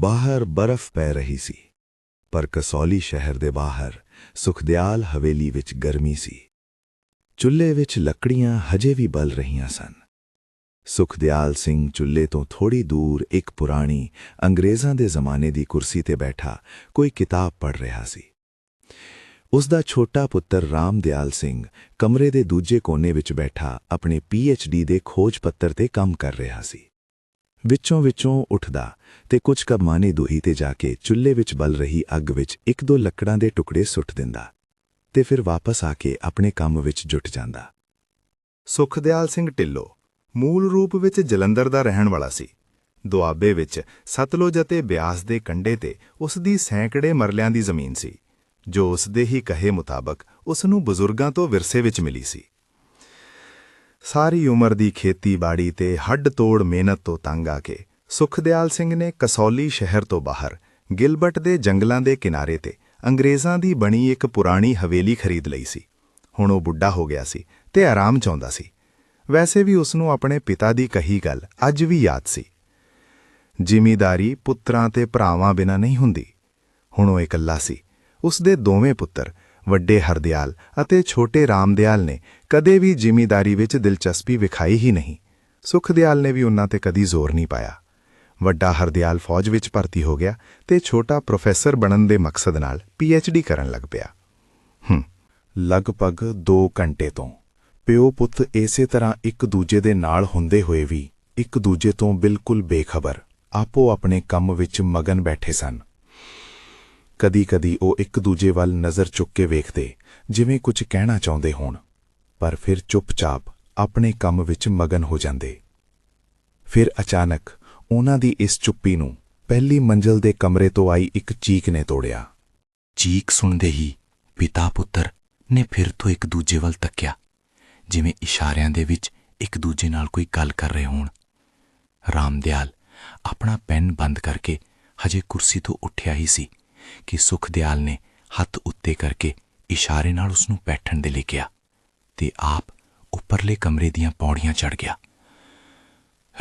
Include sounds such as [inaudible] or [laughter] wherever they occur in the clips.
ਬਾਹਰ ਬਰਫ਼ ਪੈ ਰਹੀ ਸੀ। ਪਰ ਕਸੌਲੀ ਸ਼ਹਿਰ ਦੇ ਬਾਹਰ ਸੁਖਦਿਆਲ ਹਵੇਲੀ ਵਿੱਚ ਗਰਮੀ ਸੀ। ਚੁੱਲ੍ਹੇ ਵਿੱਚ ਲੱਕੜੀਆਂ ਹਜੇ ਵੀ ਬਲ ਰਹੀਆਂ ਸਨ। ਸੁਖਦਿਆਲ ਸਿੰਘ ਚੁੱਲ੍ਹੇ ਤੋਂ ਥੋੜੀ ਦੂਰ ਇੱਕ ਪੁਰਾਣੀ ਅੰਗਰੇਜ਼ਾਂ ਦੇ ਜ਼ਮਾਨੇ ਦੀ ਕੁਰਸੀ ਤੇ ਬੈਠਾ ਕੋਈ ਕਿਤਾਬ ਪੜ੍ਹ ਰਿਹਾ ਸੀ। ਉਸ ਦਾ ਛੋਟਾ ਪੁੱਤਰ ਰਾਮਦਿਆਲ ਸਿੰਘ ਕਮਰੇ ਦੇ ਦੂਜੇ ਕੋਨੇ ਵਿੱਚ ਬੈਠਾ ਆਪਣੇ ਡੀ ਦੇ ਖੋਜ ਪੱਤਰ ਤੇ ਕੰਮ ਕਰ ਰਿਹਾ ਸੀ। ਵਿੱਚੋਂ ਵਿੱਚੋਂ ਉੱਠਦਾ ਤੇ ਕੁਝ ਕਮਾਨੇ ਦੁਹੀ ਤੇ ਜਾ ਕੇ ਚੁੱਲ੍ਹੇ ਵਿੱਚ ਬਲ ਰਹੀ ਅੱਗ ਵਿੱਚ ਇੱਕ ਦੋ ਲੱਕੜਾਂ ਦੇ ਟੁਕੜੇ ਸੁੱਟ ਦਿੰਦਾ ਤੇ ਫਿਰ ਵਾਪਸ ਆ ਕੇ ਆਪਣੇ ਕੰਮ ਵਿੱਚ ਜੁਟ ਜਾਂਦਾ। ਸੁਖਦਿਆਲ ਸਿੰਘ ਢਿੱਲੋਂ ਮੂਲ ਰੂਪ ਵਿੱਚ ਜਲੰਧਰ ਦਾ ਰਹਿਣ ਵਾਲਾ ਸੀ। ਦੁਆਬੇ ਵਿੱਚ ਸਤਲੁਜ ਅਤੇ ਬਿਆਸ ਦੇ ਕੰਢੇ ਤੇ ਉਸ ਦੀ ਸੈਂਕੜੇ ਮਰਲਿਆਂ ਦੀ ਜ਼ਮੀਨ ਸੀ, ਜੋ ਉਸ ਦੇ ਹੀ ਕਹੇ ਮੁਤਾਬਕ ਉਸ ਨੂੰ ਬਜ਼ੁਰਗਾਂ ਤੋਂ ਵਿਰਸੇ ਵਿੱਚ ਮਿਲੀ ਸੀ। ਸਾਰੀ ਉਮਰ ਦੀ ਖੇਤੀਬਾੜੀ ਤੇ ਹੱਡ ਤੋੜ ਮਿਹਨਤ ਤੋਂ ਤੰਗ ਆ ਕੇ, ਸੁਖਦਿਆਲ ਸਿੰਘ ਨੇ ਕਸੌਲੀ ਸ਼ਹਿਰ ਤੋਂ ਬਾਹਰ, ਗਿਲਬਟ ਦੇ ਜੰਗਲਾਂ ਦੇ ਕਿਨਾਰੇ ਤੇ ਅੰਗਰੇਜ਼ਾਂ ਦੀ ਬਣੀ ਇੱਕ ਪੁਰਾਣੀ ਹਵੇਲੀ ਖਰੀਦ ਲਈ ਸੀ। ਹੁਣ ਉਹ ਬੁੱਢਾ ਹੋ ਗਿਆ ਸੀ ਤੇ ਆਰਾਮ ਚਾਹੁੰਦਾ ਸੀ। ਵੈਸੇ ਵੀ ਉਸ ਨੂੰ ਆਪਣੇ ਪਿਤਾ ਦੀ ਕਹੀ ਗੱਲ ਅੱਜ ਵੀ ਯਾਦ ਸੀ। ਜ਼ਿਮੀਦਾਰੀ ਪੁੱਤਰਾਂ ਤੇ ਭਰਾਵਾਂ ਬਿਨਾਂ ਨਹੀਂ ਹੁੰਦੀ। ਹੁਣ ਉਹ ਇਕੱਲਾ ਸੀ। ਉਸ ਦੇ ਦੋਵੇਂ ਪੁੱਤਰ ਵੱਡੇ ਹਰਦਿਆਲ ਅਤੇ ਛੋਟੇ ਰਾਮਦਿਆਲ ਨੇ ਕਦੇ ਵੀ ਜ਼ਿਮੀਦਾਰੀ ਵਿੱਚ ਦਿਲਚਸਪੀ ਵਿਖਾਈ ਹੀ ਨਹੀਂ। ਸੁਖਦਿਆਲ ਨੇ ਵੀ ਉਹਨਾਂ ਤੇ ਕਦੀ ਜ਼ੋਰ ਨਹੀਂ ਪਾਇਆ। ਵੱਡਾ ਹਰਦਿਆਲ ਫੌਜ ਵਿੱਚ ਭਰਤੀ ਹੋ ਗਿਆ ਤੇ ਛੋਟਾ ਪ੍ਰੋਫੈਸਰ ਬਣਨ ਦੇ ਮਕਸਦ ਨਾਲ ਪੀਐਚਡੀ ਕਰਨ ਲੱਗ ਪਿਆ। ਹੂੰ, ਲਗਭਗ 2 ਘੰਟੇ ਤੋਂ। ਪਿਓ ਪੁੱਤ ਇਸੇ ਤਰ੍ਹਾਂ ਇੱਕ ਦੂਜੇ ਦੇ ਨਾਲ ਹੁੰਦੇ ਹੋਏ ਵੀ ਇੱਕ ਦੂਜੇ ਤੋਂ ਬਿਲਕੁਲ ਬੇਖਬਰ ਆਪੋ ਆਪਣੇ ਕੰਮ ਵਿੱਚ ਮਗਨ ਬੈਠੇ ਸਨ। ਕਦੀ-ਕਦੀ ਉਹ ਇੱਕ ਦੂਜੇ ਵੱਲ ਨਜ਼ਰ ਚੁੱਕ ਕੇ ਵੇਖਦੇ, ਜਿਵੇਂ ਕੁਝ ਕਹਿਣਾ ਚਾਹੁੰਦੇ ਹੋਣ। ਪਰ ਫਿਰ ਚੁੱਪਚਾਪ ਆਪਣੇ ਕੰਮ ਵਿੱਚ ਮਗਨ ਹੋ ਜਾਂਦੇ। ਫਿਰ ਅਚਾਨਕ ਉਹਨਾਂ ਦੀ ਇਸ ਚੁੱਪੀ ਨੂੰ ਪਹਿਲੀ ਮੰਜ਼ਲ ਦੇ ਕਮਰੇ ਤੋਂ ਆਈ ਇੱਕ ਚੀਕ ਨੇ ਤੋੜਿਆ। ਚੀਕ ਸੁਣਦੇ ਹੀ ਪਿਤਾ ਪੁੱਤਰ ਨੇ ਫਿਰ ਤੋਂ ਇੱਕ ਦੂਜੇ ਵੱਲ ਤੱਕਿਆ, ਜਿਵੇਂ ਇਸ਼ਾਰਿਆਂ ਦੇ ਵਿੱਚ ਇੱਕ ਦੂਜੇ ਨਾਲ ਕੋਈ ਗੱਲ ਕਰ ਰਹੇ ਹੋਣ। ਰਾਮਦਿਆਲ ਆਪਣਾ ਪੈਨ ਬੰਦ ਕਰਕੇ ਹਜੇ ਕੁਰਸੀ ਤੋਂ ਉੱਠਿਆ ਹੀ ਸੀ। ਕਿ ਸੁਖਦਿਆਲ ਨੇ ਹੱਥ ਉੱਤੇ ਕਰਕੇ ਇਸ਼ਾਰੇ ਨਾਲ ਉਸ ਨੂੰ ਬੈਠਣ ਦੇ ਲਈ ਕਿਹਾ ਤੇ ਆਪ ਉੱਪਰਲੇ ਕਮਰੇ ਦੀਆਂ ਪੌੜੀਆਂ ਚੜ ਗਿਆ।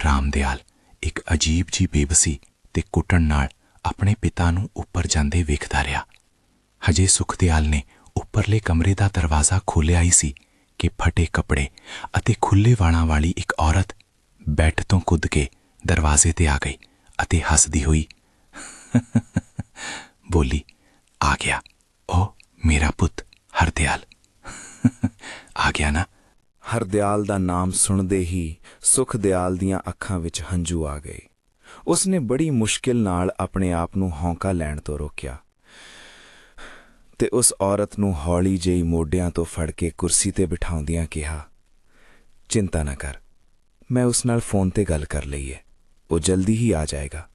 ਰਾਮਦਿਆਲ ਇੱਕ ਅਜੀਬ ਜੀ ਬੇਬਸੀ ਤੇ ਕੁੱਟਣ ਨਾਲ ਆਪਣੇ ਪਿਤਾ ਨੂੰ ਉੱਪਰ ਜਾਂਦੇ ਵੇਖਦਾ ਰਿਹਾ। ਹਜੇ ਸੁਖਦਿਆਲ ਨੇ ਉੱਪਰਲੇ ਕਮਰੇ ਦਾ ਦਰਵਾਜ਼ਾ ਖੋਲ੍ਹਿਆ ਹੀ ਸੀ ਕਿ ਫਟੇ ਕੱਪੜੇ ਅਤੇ ਖੁੱਲੇ ਵਾਲਾਂ ਵਾਲੀ ਇੱਕ ਔਰਤ ਬੈੱਡ ਤੋਂ ਕੁੱਦ ਕੇ ਦਰਵਾਜ਼ੇ ਤੇ ਆ ਗਈ ਅਤੇ ਹੱਸਦੀ ਹੋਈ ਬੋਲੀ, ਆ ਗਿਆ। ਉਹ ਮੇਰਾ ਪੁੱਤ, ਹਰਦਿਆਲ। [laughs] ਆ ਗਿਆ ਨਾ। ਹਰਦਿਆਲ ਦਾ ਨਾਮ ਸੁਣਦੇ ਹੀ ਸੁਖਦਿਆਲ ਦੀਆਂ ਅੱਖਾਂ ਵਿੱਚ ਹੰਝੂ ਆ ਗਏ। ਉਸਨੇ ਬੜੀ ਮੁਸ਼ਕਿਲ ਨਾਲ ਆਪਣੇ ਆਪ ਨੂੰ ਹੌਂਕਾ ਲੈਣ ਤੋਂ ਰੋਕਿਆ। ਤੇ ਉਸ ਔਰਤ ਨੂੰ ਹੌਲੀ ਜਿਹੀ ਮੋਢਿਆਂ ਤੋਂ ਫੜ ਕੇ ਕੁਰਸੀ ਤੇ ਬਿਠਾਉਂਦਿਆਂ ਕਿਹਾ, ਚਿੰਤਾ ਨਾ ਕਰ, ਮੈਂ ਉਸ ਨਾਲ ਫੋਨ ਤੇ ਗੱਲ ਕਰ ਲਈ ਹੈ ਉਹ ਜਲਦੀ ਹੀ ਆ ਜਾਏਗਾ।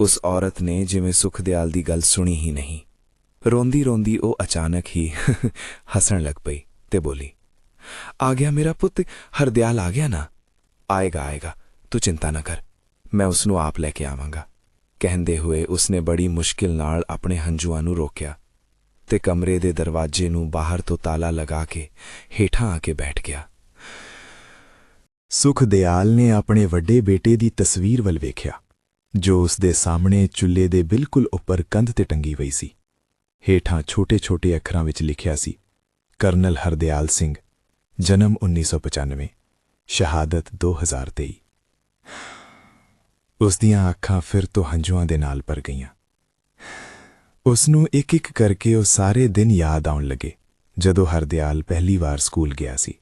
ਉਸ ਔਰਤ ਨੇ ਜਿਵੇਂ ਸੁਖਦਿਆਲ ਦੀ ਗੱਲ ਸੁਣੀ ਹੀ ਨਹੀਂ। ਰੋਂਦੀ ਰੋਂਦੀ ਉਹ ਅਚਾਨਕ ਹੀ [laughs] ਹੱਸਣ ਲੱਗ ਪਈ ਤੇ ਬੋਲੀ, ਆ ਗਿਆ ਮੇਰਾ ਪੁੱਤ, ਹਰਦਿਆਲ ਆ ਗਿਆ ਨਾ? ਆਏਗਾ ਆਏਗਾ, ਤੂੰ ਚਿੰਤਾ ਨਾ ਕਰ, ਮੈਂ ਉਸ ਨੂੰ ਆਪ ਲੈ ਕੇ ਆਵਾਂਗਾ। ਕਹਿੰਦੇ ਹੋਏ ਉਸਨੇ ਬੜੀ ਮੁਸ਼ਕਿਲ ਨਾਲ ਆਪਣੇ ਹੰਝੂਆਂ ਨੂੰ ਰੋਕਿਆ ਤੇ ਕਮਰੇ ਦੇ ਦਰਵਾਜ਼ੇ ਨੂੰ ਬਾਹਰ ਤੋਂ ਤਾਲਾ ਲਗਾ ਕੇ ਹੇਠਾਂ ਆ ਕੇ ਬੈਠ ਗਿਆ। ਸੁਖਦਿਆਲ ਨੇ ਆਪਣੇ ਵੱਡੇ ਬੇਟੇ ਦੀ ਤਸਵੀਰ ਵੱਲ ਵੇਖਿਆ। ਜੋ ਉਸ ਦੇ ਸਾਹਮਣੇ ਚੁੱਲ੍ਹੇ ਦੇ ਬਿਲਕੁਲ ਉੱਪਰ ਕੰਧ ਤੇ ਟੰਗੀ ਹੋਈ ਸੀ। ਹੇਠਾਂ ਛੋਟੇ-ਛੋਟੇ ਅੱਖਰਾਂ ਵਿੱਚ ਲਿਖਿਆ ਸੀ, ਕਰਨਲ ਹਰਦਿਆਲ ਸਿੰਘ, ਜਨਮ 1995 ਸ਼ਹਾਦਤ 2023 ਉਸ ਦੀਆਂ ਅੱਖਾਂ ਫਿਰ ਤੋਂ ਹੰਝੂਆਂ ਦੇ ਨਾਲ ਭਰ ਗਈਆਂ। ਉਸ ਨੂੰ ਇੱਕ ਇੱਕ ਕਰਕੇ ਉਹ ਸਾਰੇ ਦਿਨ ਯਾਦ ਆਉਣ ਲੱਗੇ, ਜਦੋਂ ਹਰਦਿਆਲ ਪਹਿਲੀ ਵਾਰ ਸਕੂਲ ਗਿਆ ਸੀ।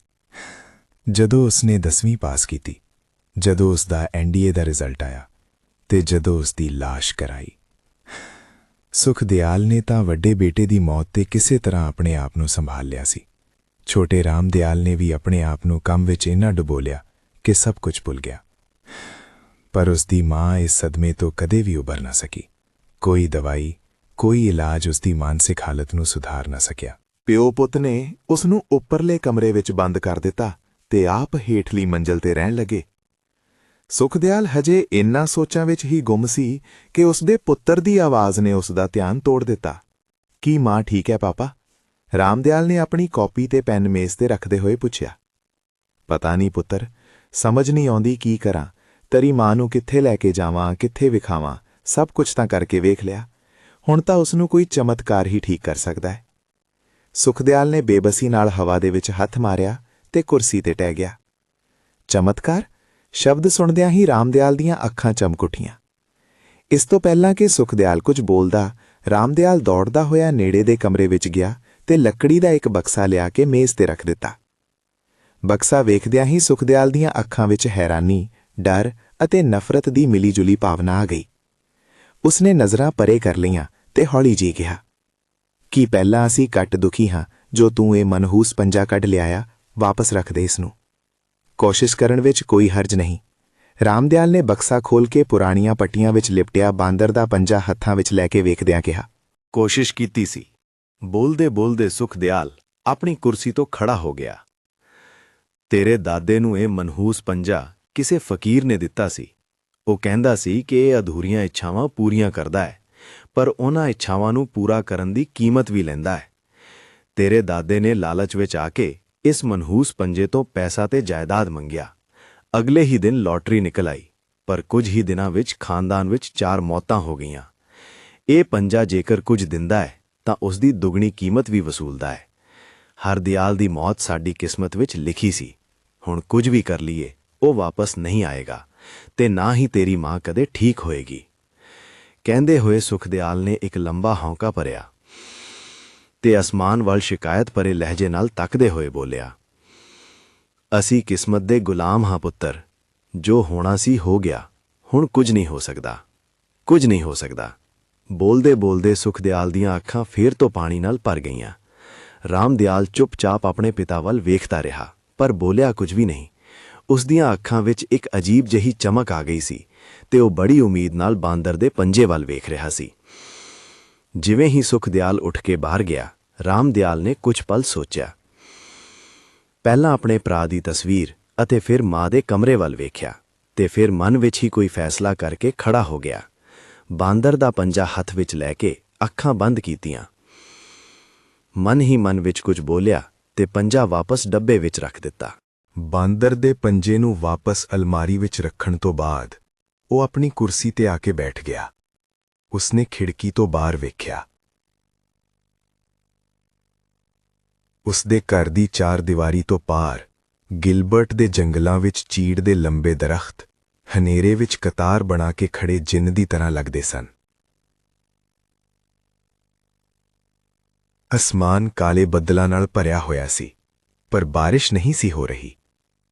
ਜਦੋਂ ਉਸਨੇ 10ਵੀਂ ਪਾਸ ਕੀਤੀ, ਜਦੋਂ ਉਸ ਦਾ ਐਨਡੀਏ ਦਾ ਰਿਜ਼ਲਟ ਆਇਆ ਤੇ ਜਦੋਂ ਉਸ ਦੀ লাশ ਕਰਾਈ ਸੁਖਦਿਆਲ ਨੇ ਤਾਂ ਵੱਡੇ ਬੇਟੇ ਦੀ ਮੌਤ ਤੇ ਕਿਸੇ ਤਰ੍ਹਾਂ ਆਪਣੇ ਆਪ ਨੂੰ ਸੰਭਾਲ ਲਿਆ ਸੀ। ਛੋਟੇ ਰਾਮਦਿਆਲ ਨੇ ਵੀ ਆਪਣੇ ਆਪ ਨੂੰ ਕੰਮ ਵਿੱਚ ਇੰਨਾ ਡੁਬੋ ਲਿਆ ਕਿ ਸਭ ਕੁਝ ਭੁੱਲ ਗਿਆ। ਪਰ ਉਸ ਦੀ ਮਾਂ ਇਸ ਸਦਮੇ ਤੋਂ ਕਦੇ ਵੀ ਉਭਰ ਨਾ ਸਕੀ। ਕੋਈ ਦਵਾਈ, ਕੋਈ ਇਲਾਜ ਉਸ ਦੀ ਮਾਨਸਿਕ ਹਾਲਤ ਨੂੰ ਸੁਧਾਰ ਨਾ ਸਕਿਆ। ਪਿਓ ਪੁੱਤ ਨੇ ਉਸ ਨੂੰ ਉੱਪਰਲੇ ਕਮਰੇ ਵਿੱਚ ਬੰਦ ਕਰ ਦਿੱਤਾ ਤੇ ਆਪ ਹੇਠਲੀ ਮੰਜ਼ਲ ਤੇ ਰਹਿਣ ਲੱਗੇ। ਸੁਖਦਿਆਲ ਹਜੇ ਇੰਨਾ ਸੋਚਾਂ ਵਿੱਚ ਹੀ ਗੁੰਮ ਸੀ ਕਿ ਉਸ ਦੇ ਪੁੱਤਰ ਦੀ ਆਵਾਜ਼ ਨੇ ਉਸ ਦਾ ਧਿਆਨ ਤੋੜ ਦਿੱਤਾ। ਕੀ ਮਾਂ ਠੀਕ ਹੈ ਪਾਪਾ? ਰਾਮਦਿਆਲ ਨੇ ਆਪਣੀ ਕਾਪੀ ਤੇ ਪੈਨ ਮੇਜ਼ ਤੇ ਰੱਖਦੇ ਹੋਏ ਪੁੱਛਿਆ। ਪਤਾ ਨਹੀਂ ਪੁੱਤਰ, ਸਮਝ ਨਹੀਂ ਆਉਂਦੀ ਕੀ ਕਰਾਂ। ਤੇਰੀ ਮਾਂ ਨੂੰ ਕਿੱਥੇ ਲੈ ਕੇ ਜਾਵਾਂ, ਕਿੱਥੇ ਵਿਖਾਵਾਂ, ਸਭ ਕੁਝ ਤਾਂ ਕਰਕੇ ਵੇਖ ਲਿਆ। ਹੁਣ ਤਾਂ ਉਸ ਨੂੰ ਕੋਈ ਚਮਤਕਾਰ ਹੀ ਠੀਕ ਕਰ ਸਕਦਾ ਹੈ। ਸੁਖਦਿਆਲ ਨੇ ਬੇਬਸੀ ਨਾਲ ਹਵਾ ਦੇ ਵਿੱਚ ਹੱਥ ਮਾਰਿਆ ਤੇ ਕੁਰਸੀ ਤੇ ਟਹਿ ਗਿਆ। ਚਮਤਕਾਰ? ਸ਼ਬਦ ਸੁਣਦਿਆਂ ਹੀ ਰਾਮਦਿਆਲ ਦੀਆਂ ਅੱਖਾਂ ਚਮਕ ਉੱਠੀਆਂ। ਇਸ ਤੋਂ ਪਹਿਲਾਂ ਕਿ ਸੁਖਦਿਆਲ ਕੁਝ ਬੋਲਦਾ, ਰਾਮਦਿਆਲ ਦੌੜਦਾ ਹੋਇਆ ਨੇੜੇ ਦੇ ਕਮਰੇ ਵਿੱਚ ਗਿਆ ਤੇ ਲੱਕੜੀ ਦਾ ਇੱਕ ਬਕਸਾ ਲਿਆ ਕੇ ਮੇਜ਼ ਤੇ ਰੱਖ ਦਿੱਤਾ। ਬਕਸਾ ਵੇਖਦਿਆਂ ਹੀ ਸੁਖਦਿਆਲ ਦੀਆਂ ਅੱਖਾਂ ਵਿੱਚ ਹੈਰਾਨੀ, ਡਰ ਅਤੇ ਨਫ਼ਰਤ ਦੀ ਮਿਲੀ ਜੁਲੀ ਭਾਵਨਾ ਆ ਗਈ। ਉਸਨੇ ਨਜ਼ਰਾਂ ਪਰੇ ਕਰ ਲਈਆਂ ਤੇ ਹੌਲੀ ਜੀ ਕਿਹਾ, ਕੀ ਪਹਿਲਾਂ ਅਸੀਂ ਕੱਟ ਦੁਖੀ ਹਾਂ ਜੋ ਤੂੰ ਇਹ ਮਨਹੂਸ ਪੰਜਾ ਕੱਢ ਲਿਆਇਆ, ਵਾਪਸ ਰੱਖ ਦੇ ਇਸ ਨੂੰ। ਕੋਸ਼ਿਸ਼ ਕਰਨ ਵਿੱਚ ਕੋਈ ਹਰਜ ਨਹੀਂ। ਰਾਮਦਿਆਲ ਨੇ ਬਕਸਾ ਖੋਲ ਕੇ ਪੁਰਾਣੀਆਂ ਪੱਟੀਆਂ ਵਿੱਚ ਲਿਪਟਿਆ ਬਾਂਦਰ ਦਾ ਪੰਜਾ ਹੱਥਾਂ ਵਿੱਚ ਲੈ ਕੇ ਵੇਖਦਿਆਂ ਕਿਹਾ, ਕੋਸ਼ਿਸ਼ ਕੀਤੀ ਸੀ। ਬੋਲਦੇ ਬੋਲਦੇ ਸੁਖਦਿਆਲ ਆਪਣੀ ਕੁਰਸੀ ਤੋਂ ਖੜਾ ਹੋ ਗਿਆ। ਤੇਰੇ ਦਾਦੇ ਨੂੰ ਇਹ ਮਨਹੂਸ ਪੰਜਾ ਕਿਸੇ ਫਕੀਰ ਨੇ ਦਿੱਤਾ ਸੀ। ਉਹ ਕਹਿੰਦਾ ਸੀ ਕਿ ਇਹ ਅਧੂਰੀਆਂ ਇੱਛਾਵਾਂ ਪੂਰੀਆਂ ਕਰਦਾ ਹੈ, ਪਰ ਉਹਨਾਂ ਇੱਛਾਵਾਂ ਨੂੰ ਪੂਰਾ ਕਰਨ ਦੀ ਕੀਮਤ ਵੀ ਲੈਂਦਾ ਹੈ। ਤੇਰੇ ਦਾਦੇ ਨੇ ਲਾਲਚ ਵਿੱਚ ਆ ਕੇ ਇਸ ਮਨਹੂਸ ਪੰਜੇ ਤੋਂ ਪੈਸਾ ਤੇ ਜਾਇਦਾਦ ਮੰਗਿਆ। ਅਗਲੇ ਹੀ ਦਿਨ ਲੋਟਰੀ ਨਿਕਲ ਆਈ, ਪਰ ਕੁਝ ਹੀ ਦਿਨਾਂ ਵਿੱਚ ਖਾਨਦਾਨ ਵਿੱਚ ਚਾਰ ਮੌਤਾਂ ਹੋ ਗਈਆਂ। ਇਹ ਪੰਜਾ ਜੇਕਰ ਕੁਝ ਦਿੰਦਾ ਹੈ, ਤਾਂ ਉਸ ਦੀ ਦੁੱਗਣੀ ਕੀਮਤ ਵੀ ਵਸੂਲਦਾ ਹੈ। ਹਰਦਿਆਲ ਦੀ ਮੌਤ ਸਾਡੀ ਕਿਸਮਤ ਵਿੱਚ ਲਿਖੀ ਸੀ। ਹੁਣ ਕੁਝ ਵੀ ਕਰ ਲਈਏ, ਉਹ ਵਾਪਸ ਨਹੀਂ ਆਏਗਾ, ਤੇ ਨਾ ਹੀ ਤੇਰੀ ਮਾਂ ਕਦੇ ਠੀਕ ਹੋਏਗੀ। ਕਹਿੰਦੇ ਹੋਏ ਸੁਖਦਿਆਲ ਨੇ ਇੱਕ ਲੰਬਾ ਹੌਂਕਾ ਭਰਿਆ। ਤੇ ਅਸਮਾਨ ਵੱਲ ਸ਼ਿਕਾਇਤ ਭਰੇ ਲਹਿਜੇ ਨਾਲ ਤੱਕਦੇ ਹੋਏ ਬੋਲਿਆ, ਅਸੀਂ ਕਿਸਮਤ ਦੇ ਗੁਲਾਮ ਹਾਂ ਪੁੱਤਰ, ਜੋ ਹੋਣਾ ਸੀ ਹੋ ਗਿਆ, ਹੁਣ ਕੁਝ ਨਹੀਂ ਹੋ ਸਕਦਾ, ਕੁਝ ਨਹੀਂ ਹੋ ਸਕਦਾ। ਬੋਲਦੇ ਬੋਲਦੇ ਸੁਖਦਿਆਲ ਦੀਆਂ ਅੱਖਾਂ ਫੇਰ ਤੋਂ ਪਾਣੀ ਨਾਲ ਭਰ ਗਈਆਂ। ਰਾਮਦਿਆਲ ਚੁੱਪਚਾਪ ਆਪਣੇ ਪਿਤਾ ਵੱਲ ਵੇਖਦਾ ਰਿਹਾ, ਪਰ ਬੋਲਿਆ ਕੁਝ ਵੀ ਨਹੀਂ। ਉਸ ਦੀਆਂ ਅੱਖਾਂ ਵਿੱਚ ਇੱਕ ਅਜੀਬ ਜਿਹੀ ਚਮਕ ਆ ਗਈ ਸੀ ਤੇ ਉਹ ਬੜੀ ਉਮੀਦ ਨਾਲ ਬਾਂਦਰ ਦੇ ਪੰਜੇ ਵੱਲ ਵੇਖ ਰਿਹਾ ਸੀ। ਜਿਵੇਂ ਹੀ ਸੁਖਦਿਆਲ ਉੱਠ ਕੇ ਬਾਹਰ ਗਿਆ ਰਾਮਦਿਆਲ ਨੇ ਕੁਝ ਪਲ ਸੋਚਿਆ। ਪਹਿਲਾਂ ਆਪਣੇ ਭਰਾ ਦੀ ਤਸਵੀਰ ਅਤੇ ਫਿਰ ਮਾਂ ਦੇ ਕਮਰੇ ਵੱਲ ਵੇਖਿਆ ਤੇ ਫਿਰ ਮਨ ਵਿੱਚ ਹੀ ਕੋਈ ਫੈਸਲਾ ਕਰਕੇ ਖੜਾ ਹੋ ਗਿਆ। ਬਾਂਦਰ ਦਾ ਪੰਜਾ ਹੱਥ ਵਿੱਚ ਲੈ ਕੇ ਅੱਖਾਂ ਬੰਦ ਕੀਤੀਆਂ। ਮਨ ਹੀ ਮਨ ਵਿੱਚ ਕੁਝ ਬੋਲਿਆ ਤੇ ਪੰਜਾ ਵਾਪਸ ਡੱਬੇ ਵਿੱਚ ਰੱਖ ਦਿੱਤਾ। ਬਾਂਦਰ ਦੇ ਪੰਜੇ ਨੂੰ ਵਾਪਸ ਅਲਮਾਰੀ ਵਿੱਚ ਰੱਖਣ ਤੋਂ ਬਾਅਦ ਉਹ ਆਪਣੀ ਕੁਰਸੀ ਤੇ ਆ ਕੇ ਬੈਠ ਗਿਆ। ਉਸਨੇ ਖਿੜਕੀ ਤੋਂ ਬਾਹਰ ਵੇਖਿਆ। ਉਸ ਦੇ ਘਰ ਦੀ ਚਾਰ ਦੀਵਾਰੀ ਤੋਂ ਪਾਰ, ਗਿਲਬਰਟ ਦੇ ਜੰਗਲਾਂ ਵਿੱਚ ਚੀੜ ਦੇ ਲੰਬੇ ਦਰਖਤ, ਹਨੇਰੇ ਵਿੱਚ ਕਤਾਰ ਬਣਾ ਕੇ ਖੜੇ ਜਿੰਨ ਦੀ ਤਰ੍ਹਾਂ ਲੱਗਦੇ ਸਨ। ਅਸਮਾਨ ਕਾਲੇ ਬੱਦਲਾਂ ਨਾਲ ਭਰਿਆ ਹੋਇਆ ਸੀ, ਪਰ ਬਾਰਿਸ਼ ਨਹੀਂ ਸੀ ਹੋ ਰਹੀ।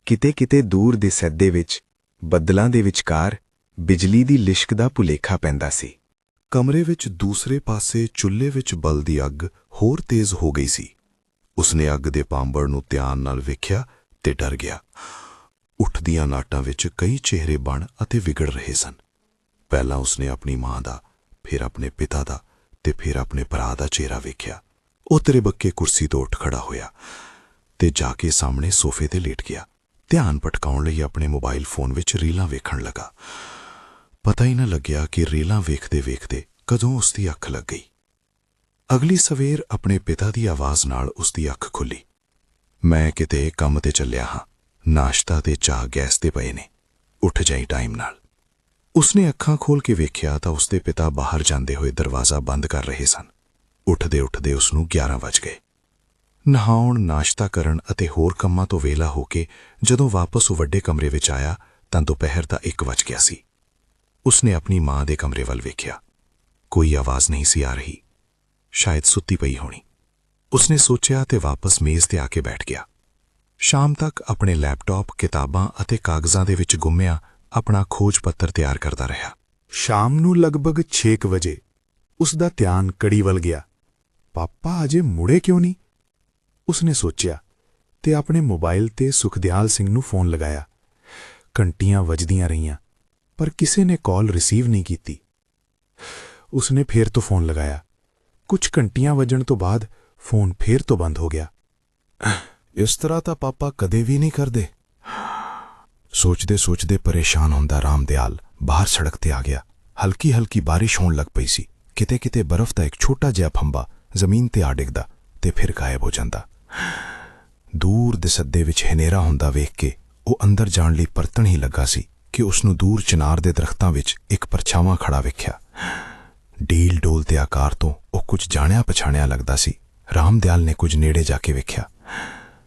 ਕਿਤੇ-ਕਿਤੇ ਦੂਰ ਦੇ ਸੱਦੇ ਵਿੱਚ, ਬੱਦਲਾਂ ਦੇ ਵਿਚਕਾਰ, ਬਿਜਲੀ ਦੀ ਲਿਸ਼ਕ ਦਾ ਭੁਲੇਖਾ ਪੈਂਦਾ ਸੀ। ਕਮਰੇ ਵਿੱਚ ਦੂਸਰੇ ਪਾਸੇ ਚੁੱਲ੍ਹੇ ਵਿੱਚ ਬਲਦੀ ਅੱਗ ਹੋਰ ਤੇਜ਼ ਹੋ ਗਈ ਸੀ। ਉਸਨੇ ਅੱਗ ਦੇ ਪਾਂਬੜ ਨੂੰ ਧਿਆਨ ਨਾਲ ਵੇਖਿਆ ਤੇ ਡਰ ਗਿਆ। ਉੱਠਦੀਆਂ ਨਾਟਾਂ ਵਿੱਚ ਕਈ ਚਿਹਰੇ ਬਣ ਅਤੇ ਵਿਗੜ ਰਹੇ ਸਨ। ਪਹਿਲਾਂ ਉਸਨੇ ਆਪਣੀ ਮਾਂ ਦਾ, ਫਿਰ ਆਪਣੇ ਪਿਤਾ ਦਾ ਤੇ ਫਿਰ ਆਪਣੇ ਭਰਾ ਦਾ ਚਿਹਰਾ ਵੇਖਿਆ। ਉਹ ਤੇਰੇ ਬੱਕੇ ਕੁਰਸੀ ਤੋਂ ਉੱਠ ਖੜਾ ਹੋਇਆ ਤੇ ਜਾ ਕੇ ਸਾਹਮਣੇ ਸੋਫੇ ਤੇ ਲੇਟ ਗਿਆ। ਧਿਆਨ ਭਟਕਾਉਣ ਲਈ ਆਪਣੇ ਮੋਬਾਈਲ ਫੋਨ ਵਿੱਚ ਰੀਲਾਂ ਵੇਖਣ ਲੱਗਾ। ਪਤਾ ਹੀ ਨਾ ਲੱਗਿਆ ਕਿ ਰੀਲਾਂ ਵੇਖਦੇ ਵੇਖਦੇ ਕਦੋਂ ਉਸ ਦੀ ਅੱਖ ਲੱਗ ਗਈ। ਅਗਲੀ ਸਵੇਰ ਆਪਣੇ ਪਿਤਾ ਦੀ ਆਵਾਜ਼ ਨਾਲ ਉਸ ਦੀ ਅੱਖ ਖੁੱਲੀ। ਮੈਂ ਕਿਤੇ ਕੰਮ ਤੇ ਚੱਲਿਆ ਹਾਂ। ਨਾਸ਼ਤਾ ਤੇ ਚਾਹ ਗੈਸ ਤੇ ਪਏ ਨੇ। ਉੱਠ ਜਾਈ ਟਾਈਮ ਨਾਲ। ਉਸਨੇ ਅੱਖਾਂ ਖੋਲ ਕੇ ਵੇਖਿਆ ਤਾਂ ਉਸਦੇ ਪਿਤਾ ਬਾਹਰ ਜਾਂਦੇ ਹੋਏ ਦਰਵਾਜ਼ਾ ਬੰਦ ਕਰ ਰਹੇ ਸਨ। ਉੱਠਦੇ ਉੱਠਦੇ ਉਸ ਨੂੰ 11 ਵਜ ਗਏ। ਨਹਾਉਣ, ਨਾਸ਼ਤਾ ਕਰਨ ਅਤੇ ਹੋਰ ਕੰਮਾਂ ਤੋਂ ਵੇਲਾ ਹੋ ਕੇ ਜਦੋਂ ਵਾਪਸ ਉਹ ਵੱਡੇ ਕਮਰੇ ਵਿੱਚ ਆਇਆ ਤਾਂ ਦੁਪਹਿਰ ਦਾ 1 ਵਜ ਗਿਆ ਸੀ। ਉਸਨੇ ਆਪਣੀ ਮਾਂ ਦੇ ਕਮਰੇ ਵੱਲ ਵੇਖਿਆ। ਕੋਈ ਆਵਾਜ਼ ਨਹੀਂ ਸੀ ਆ ਰਹੀ। ਸ਼ਾਇਦ ਸੁੱਤੀ ਪਈ ਹੋਣੀ। ਉਸਨੇ ਸੋਚਿਆ ਤੇ ਵਾਪਸ ਮੇਜ਼ ਤੇ ਆ ਕੇ ਬੈਠ ਗਿਆ। ਸ਼ਾਮ ਤੱਕ ਆਪਣੇ ਲੈਪਟਾਪ, ਕਿਤਾਬਾਂ ਅਤੇ ਕਾਗਜ਼ਾਂ ਦੇ ਵਿੱਚ ਗੁੰਮਿਆ ਆਪਣਾ ਖੋਜ ਪੱਤਰ ਤਿਆਰ ਕਰਦਾ ਰਿਹਾ। ਸ਼ਾਮ ਨੂੰ ਲਗਭਗ 6 ਵਜੇ ਉਸ ਦਾ ਧਿਆਨ ਕੜੀ ਵੱਲ ਗਿਆ। ਪਾਪਾ, ਅਜੇ ਮੁੜੇ ਕਿਉਂ ਨਹੀਂ? ਉਸਨੇ ਸੋਚਿਆ ਤੇ ਆਪਣੇ ਮੋਬਾਈਲ ਤੇ ਸੁਖਦਿਆਲ ਸਿੰਘ ਨੂੰ ਫੋਨ ਲਗਾਇਆ। ਘੰਟੀਆਂ ਵੱਜਦੀਆਂ ਰਹੀਆਂ, ਪਰ ਕਿਸੇ ਨੇ ਕਾਲ ਰਿਸੀਵ ਨਹੀਂ ਕੀਤੀ। ਉਸਨੇ ਫੇਰ ਤੋਂ ਫੋਨ ਲਗਾਇਆ। ਕੁਝ ਘੰਟੀਆਂ ਵੱਜਣ ਤੋਂ ਬਾਅਦ ਫੋਨ ਫੇਰ ਤੋਂ ਬੰਦ ਹੋ ਗਿਆ। ਇਸ ਤਰ੍ਹਾਂ ਤਾਂ ਪਾਪਾ ਕਦੇ ਵੀ ਨਹੀਂ ਕਰਦੇ। ਸੋਚਦੇ ਸੋਚਦੇ ਪਰੇਸ਼ਾਨ ਹੁੰਦਾ ਰਾਮਦਿਆਲ ਬਾਹਰ ਸੜਕ ਤੇ ਆ ਗਿਆ। ਹਲਕੀ ਹਲਕੀ ਬਾਰਿਸ਼ ਹੋਣ ਲੱਗ ਪਈ ਸੀ। ਕਿਤੇ ਕਿਤੇ ਬਰਫ਼ ਦਾ ਇੱਕ ਛੋਟਾ ਜਿਹਾ ਫੰਬਾ ਜ਼ਮੀਨ ਤੇ ਆ ਡਿੱਗਦਾ ਤੇ ਫਿਰ ਗਾਇਬ ਹੋ ਜਾਂਦਾ। ਦੂਰ ਦੇ ਸੱਦੇ ਵਿੱਚ ਹਨੇਰਾ ਹੁੰਦਾ ਵੇਖ ਕੇ ਉਹ ਅੰਦਰ ਜਾਣ ਲਈ ਪਰਤਣ ਹੀ ਲੱਗਾ ਸੀ ਕਿ ਉਸ ਨੂੰ ਦੂਰ ਚਿਨਾਰ ਦੇ ਦਰਖਤਾਂ ਵਿੱਚ ਇੱਕ ਪਰਛਾਵਾਂ ਖੜਾ ਵੇਖਿਆ। ਡੀਲ ਡੋਲ ਦੇ ਆਕਾਰ ਤੋਂ ਉਹ ਕੁਝ ਜਾਣਿਆ ਪਛਾਣਿਆ ਲੱਗਦਾ ਸੀ। ਰਾਮਦਿਆਲ ਨੇ ਕੁਝ ਨੇੜੇ ਜਾ ਕੇ ਵੇਖਿਆ।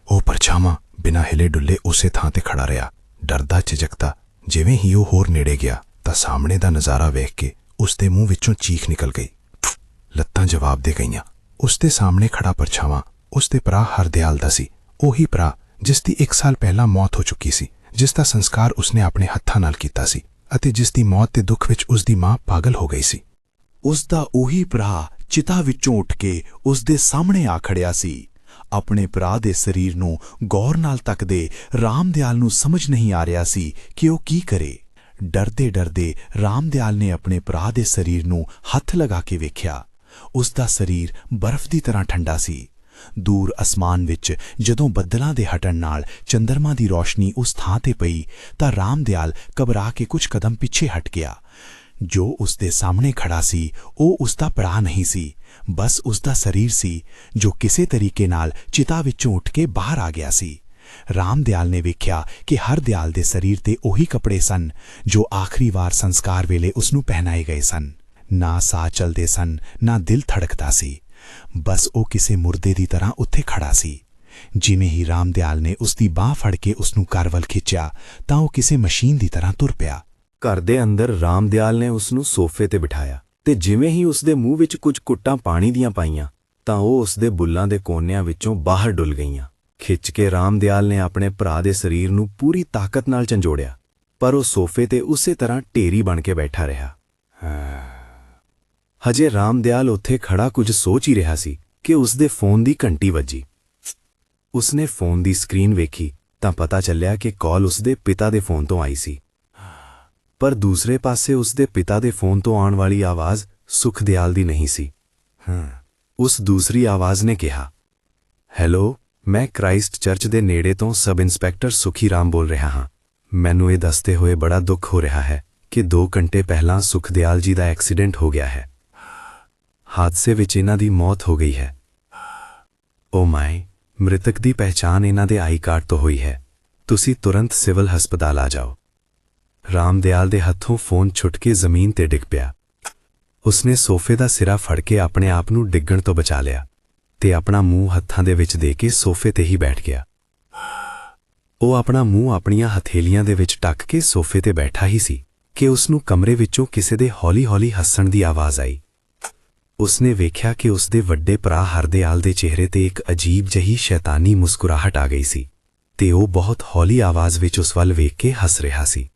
ਉਹ ਪਰਛਾਵਾਂ ਬਿਨਾਂ ਹਿਲੇ ਡੁੱਲੇ ਉਸੇ ਥਾਂ ਤੇ ਖੜਾ ਰਿਹਾ। ਡਰਦਾ, ਝਿਜਕਦਾ, ਜਿਵੇਂ ਹੀ ਉਹ ਹੋਰ ਨੇੜੇ ਗਿਆ, ਤਾਂ ਸਾਹਮਣੇ ਦਾ ਨਜ਼ਾਰਾ ਵੇਖ ਕੇ ਉਸ ਦੇ ਮੂੰਹ ਵਿੱਚੋਂ ਚੀਖ ਨਿਕਲ ਗਈ। ਲੱਤਾਂ ਜਵਾਬ ਦੇ ਗਈਆਂ। ਉਸ ਦੇ ਸਾਹਮਣੇ ਖੜਾ ਪਰਛਾਵਾਂ, ਉਸ ਦੇ ਭਰਾ ਹਰਦਿਆਲ ਦਾ ਸੀ। ਉਹੀ ਭਰਾ ਜਿਸ ਦੀ 1 ਸਾਲ ਪਹਿਲਾਂ ਮੌਤ ਹੋ ਚੁੱਕੀ ਸੀ, ਜਿਸ ਦਾ ਸੰਸਕਾਰ ਉਸਨੇ ਆਪਣੇ ਹੱਥਾਂ ਨਾਲ ਕੀਤਾ ਸੀ ਅਤੇ ਜਿਸ ਦੀ ਮੌਤ ਤੇ ਦੁੱਖ ਵਿੱਚ ਉਸ ਦੀ ਮਾਂ ਪਾਗਲ ਹੋ ਗਈ ਸੀ। ਉਸ ਦਾ ਉਹੀ ਭਰਾ ਚਿਤਾ ਵਿੱਚੋਂ ਉੱਠ ਕੇ ਉਸ ਦੇ ਸਾਹਮਣੇ ਆ ਖੜਿਆ ਸੀ। ਆਪਣੇ ਭਰਾ ਦੇ ਸਰੀਰ ਨੂੰ ਗੌਰ ਨਾਲ ਤੱਕਦੇ ਰਾਮਦਿਆਲ ਨੂੰ ਸਮਝ ਨਹੀਂ ਆ ਰਿਹਾ ਸੀ ਕਿ ਉਹ ਕੀ ਕਰੇ। ਡਰਦੇ ਡਰਦੇ ਰਾਮਦਿਆਲ ਨੇ ਆਪਣੇ ਭਰਾ ਦੇ ਸਰੀਰ ਨੂੰ ਹੱਥ ਲਗਾ ਕੇ ਵੇਖਿਆ। ਉਸ ਦਾ ਸਰੀਰ ਬਰਫ਼ ਦੀ ਤਰ੍ਹਾਂ ਠੰਡਾ ਸੀ। ਦੂਰ ਅਸਮਾਨ ਵਿੱਚ ਜਦੋਂ ਬੱਦਲਾਂ ਦੇ ਹਟਣ ਨਾਲ ਚੰਦਰਮਾ ਦੀ ਰੋਸ਼ਨੀ ਉਸ ਥਾਂ ਤੇ ਪਈ ਤਾਂ ਰਾਮਦਿਆਲ ਘਬਰਾ ਕੇ ਕੁਝ ਕਦਮ ਪਿੱਛੇ ਹਟ ਗਿਆ। ਜੋ ਉਸ ਦੇ ਸਾਹਮਣੇ ਖੜਾ ਸੀ, ਉਹ ਉਸ ਦਾ ਭਰਾ ਨਹੀਂ ਸੀ, ਬਸ ਉਸ ਦਾ ਸਰੀਰ ਸੀ, ਜੋ ਕਿਸੇ ਤਰੀਕੇ ਨਾਲ ਚਿਤਾ ਵਿੱਚੋਂ ਉੱਠ ਕੇ ਬਾਹਰ ਆ ਗਿਆ ਸੀ। ਰਾਮਦਿਆਲ ਨੇ ਵੇਖਿਆ ਕਿ ਹਰ ਦਿਆਲ ਦੇ ਸਰੀਰ ਤੇ ਉਹੀ ਕੱਪੜੇ ਸਨ, ਜੋ ਆਖਰੀ ਵਾਰ ਸੰਸਕਾਰ ਵੇਲੇ ਉਸ ਨੂੰ ਪਹਿਨਾਏ ਗਏ ਸਨ। ਨਾ ਸਾਹ ਚਲਦੇ ਸਨ, ਨਾ ਦਿਲ ਧੜਕਦਾ ਸੀ। ਬਸ ਉਹ ਕਿਸੇ ਮੁਰਦੇ ਦੀ ਤਰ੍ਹਾਂ ਉੱਥੇ ਖੜਾ ਸੀ। ਜਿਵੇਂ ਹੀ ਰਾਮਦਿਆਲ ਨੇ ਉਸ ਦੀ ਬਾਹ ਫੜ ਕੇ ਉਸ ਨੂੰ ਘਰ ਵੱਲ ਖਿੱਚਿਆ, ਤਾਂ ਉਹ ਕਿਸੇ ਮਸ਼ੀਨ ਦੀ ਤਰ੍ਹਾਂ ਤੁਰ ਪਿਆ। ਘਰ ਦੇ ਅੰਦਰ ਰਾਮਦਿਆਲ ਨੇ ਉਸ ਨੂੰ ਸੋਫੇ ਤੇ ਬਿਠਾਇਆ ਤੇ ਜਿਵੇਂ ਹੀ ਉਸ ਦੇ ਮੂੰਹ ਵਿੱਚ ਕੁਝ ਕੁੱਟਾਂ ਪਾਣੀ ਦੀਆਂ ਪਾਈਆਂ, ਤਾਂ ਉਹ ਉਸ ਦੇ ਬੁੱਲਾਂ ਦੇ ਕੋਨਿਆਂ ਵਿੱਚੋਂ ਬਾਹਰ ਡੁੱਲ ਗਈਆਂ। ਖਿੱਚ ਕੇ ਰਾਮਦਿਆਲ ਨੇ ਆਪਣੇ ਭਰਾ ਦੇ ਸਰੀਰ ਨੂੰ ਪੂਰੀ ਤਾਕਤ ਨਾਲ ਝੰਜੋੜਿਆ, ਪਰ ਉਹ ਸੋਫੇ ਤੇ ਉਸੇ ਤਰ੍ਹਾਂ ਢੇਰੀ ਬਣ ਕੇ ਬੈਠਾ ਰਿਹਾ। ਹਜੇ ਰਾਮਦਿਆਲ ਉੱਥੇ ਖੜਾ ਕੁਝ ਸੋਚ ਹੀ ਰਿਹਾ ਸੀ ਕਿ ਉਸ ਦੇ ਫੋਨ ਦੀ ਘੰਟੀ ਵੱਜੀ। ਉਸਨੇ ਫੋਨ ਦੀ ਸਕਰੀਨ ਵੇਖੀ, ਤਾਂ ਪਤਾ ਚੱਲਿਆ ਕਿ ਕਾਲ ਉਸਦੇ ਪਿਤਾ ਦੇ ਫੋਨ ਤੋਂ ਆਈ ਸੀ। ਪਰ ਦੂਸਰੇ ਪਾਸੇ ਉਸ ਦੇ ਪਿਤਾ ਦੇ ਫੋਨ ਤੋਂ ਆਉਣ ਵਾਲੀ ਆਵਾਜ਼ ਸੁਖਦਿਆਲ ਦੀ ਨਹੀਂ ਸੀ। ਹਾਂ, ਉਸ ਦੂਸਰੀ ਆਵਾਜ਼ ਨੇ ਕਿਹਾ, ਹੈਲੋ, ਮੈਂ ਕ੍ਰਾਈਸਟ ਚਰਚ ਦੇ ਨੇੜੇ ਤੋਂ ਸਬ ਇੰਸਪੈਕਟਰ ਸੁਖੀ ਰਾਮ ਬੋਲ ਰਿਹਾ ਹਾਂ। ਮੈਨੂੰ ਇਹ ਦੱਸਦੇ ਹੋਏ ਬੜਾ ਦੁੱਖ ਹੋ ਰਿਹਾ ਹੈ ਕਿ 2 ਘੰਟੇ ਪਹਿਲਾਂ ਸੁਖਦਿਆਲ ਜੀ ਦਾ ਐਕਸੀਡੈਂਟ ਹੋ ਗਿਆ ਹੈ। ਹਾਦਸੇ ਵਿੱਚ ਇਹਨਾਂ ਦੀ ਮੌਤ ਹੋ ਗਈ ਹੈ। ਓ ਮਾਈ, ਮ੍ਰਿਤਕ ਦੀ ਪਹਿਚਾਣ ਇਹਨਾਂ ਦੇ ਆਈ ਕਾਰਡ ਤੋਂ ਹੋਈ ਹੈ। ਤੁਸੀਂ ਤੁਰੰਤ ਸਿਵਲ ਹਸਪਤਾਲ ਆ ਜਾਓ। ਰਾਮਦਿਆਲ ਦੇ ਹੱਥੋਂ ਫੋਨ ਛੁੱਟ ਕੇ ਜ਼ਮੀਨ ਤੇ ਡਿੱਗ ਪਿਆ। ਉਸਨੇ ਸੋਫੇ ਦਾ ਸਿਰਾ ਫੜ ਕੇ ਆਪਣੇ ਆਪ ਨੂੰ ਡਿੱਗਣ ਤੋਂ ਬਚਾ ਲਿਆ ਤੇ ਆਪਣਾ ਮੂੰਹ ਹੱਥਾਂ ਦੇ ਵਿੱਚ ਦੇ ਕੇ ਸੋਫੇ ਤੇ ਹੀ ਬੈਠ ਗਿਆ। ਉਹ ਆਪਣਾ ਮੂੰਹ ਆਪਣੀਆਂ ਹਥੇਲੀਆਂ ਦੇ ਵਿੱਚ ਟੱਕ ਕੇ ਸੋਫੇ ਤੇ ਬੈਠਾ ਹੀ ਸੀ ਕਿ ਉਸ ਨੂੰ ਕਮਰੇ ਵਿੱਚੋਂ ਕਿਸੇ ਦੇ ਹੌਲੀ-ਹੌਲੀ ਹੱਸਣ ਦੀ ਆਵਾਜ਼ ਆਈ। ਉਸਨੇ ਵੇਖਿਆ ਕਿ ਉਸਦੇ ਵੱਡੇ ਭਰਾ ਹਰਦਿਆਲ ਦੇ ਚਿਹਰੇ ਤੇ ਇੱਕ ਅਜੀਬ ਜਹੀ ਸ਼ੈਤਾਨੀ ਮੁਸਕਰਾਹਟ ਆ ਗਈ ਸੀ ਤੇ ਉਹ ਬਹੁਤ ਹੌਲੀ ਆਵਾਜ਼ ਵਿੱਚ ਉਸ ਵੱਲ ਵੇਖ ਕੇ ਹੱਸ ਰਿਹਾ ਸੀ।